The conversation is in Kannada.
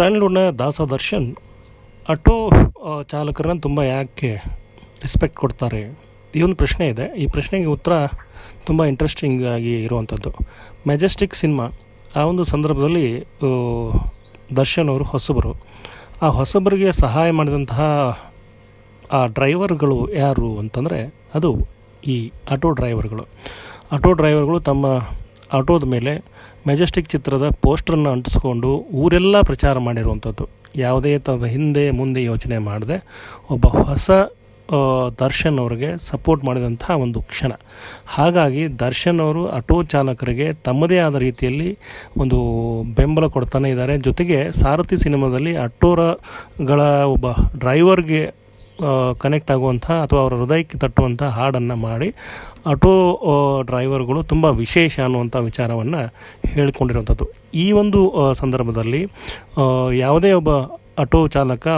ಸ್ಯಾಂಡ್ಲ್ವುಡ್ನ ದಾಸ ದರ್ಶನ್ ಆಟೋ ಚಾಲಕರನ್ನ ತುಂಬ ಯಾಕೆ ರೆಸ್ಪೆಕ್ಟ್ ಕೊಡ್ತಾರೆ? ಈ ಒಂದು ಪ್ರಶ್ನೆ ಇದೆ. ಈ ಪ್ರಶ್ನೆಗೆ ಉತ್ತರ ತುಂಬ ಇಂಟ್ರೆಸ್ಟಿಂಗ್ ಆಗಿ ಇರುವಂಥದ್ದು ಮೆಜೆಸ್ಟಿಕ್ ಸಿನಿಮಾ ಆ ಒಂದು ಸಂದರ್ಭದಲ್ಲಿ ದರ್ಶನ್ ಅವರು ಹೊಸಬರು. ಆ ಹೊಸಬರಿಗೆ ಸಹಾಯ ಮಾಡಿದಂತಹ, ಆ ಡ್ರೈವರ್ಗಳು ಯಾರು ಅಂತಂದರೆ ಅದು ಈ ಆಟೋ ಡ್ರೈವರ್ಗಳು ಆಟೋ ಡ್ರೈವರ್ಗಳು ತಮ್ಮ ಆಟೋದ ಮೇಲೆ ಮೆಜೆಸ್ಟಿಕ್ ಚಿತ್ರದ ಪೋಸ್ಟರನ್ನು ಅಂಟಿಸ್ಕೊಂಡು ಊರೆಲ್ಲ ಪ್ರಚಾರ ಮಾಡಿರುವಂಥದ್ದು. ಯಾವುದೇ ಥರದ ಹಿಂದೆ ಮುಂದೆ ಯೋಚನೆ ಮಾಡದೆ ಒಬ್ಬ ಹೊಸ ದರ್ಶನ್ ಅವರಿಗೆ ಸಪೋರ್ಟ್ ಮಾಡಿದಂಥ ಒಂದು ಕ್ಷಣ. ಹಾಗಾಗಿ ದರ್ಶನ್ ಅವರು ಆಟೋ ಚಾಲಕರಿಗೆ ತಮ್ಮದೇ ಆದ ರೀತಿಯಲ್ಲಿ ಒಂದು ಬೆಂಬಲ ಕೊಡ್ತಾನೆ ಇದ್ದಾರೆ. ಜೊತೆಗೆ ಸಾರಥಿ ಸಿನಿಮಾದಲ್ಲಿ ಆಟೋರಗಳ ಒಬ್ಬ ಡ್ರೈವರ್ಗೆ ಕನೆಕ್ಟ್ ಆಗುವಂಥ ಅಥವಾ ಅವರ ಹೃದಯಕ್ಕೆ ತಟ್ಟುವಂಥ ಹಾಡನ್ನು ಮಾಡಿ ಆಟೋ ಡ್ರೈವರ್ಗಳು ತುಂಬ ವಿಶೇಷ ಅನ್ನುವಂಥ ವಿಚಾರವನ್ನು ಹೇಳಿಕೊಂಡಿರುವಂಥದ್ದು ಈ ಒಂದು ಸಂದರ್ಭದಲ್ಲಿ ಯಾವುದೇ ಒಬ್ಬ ಆಟೋ ಚಾಲಕ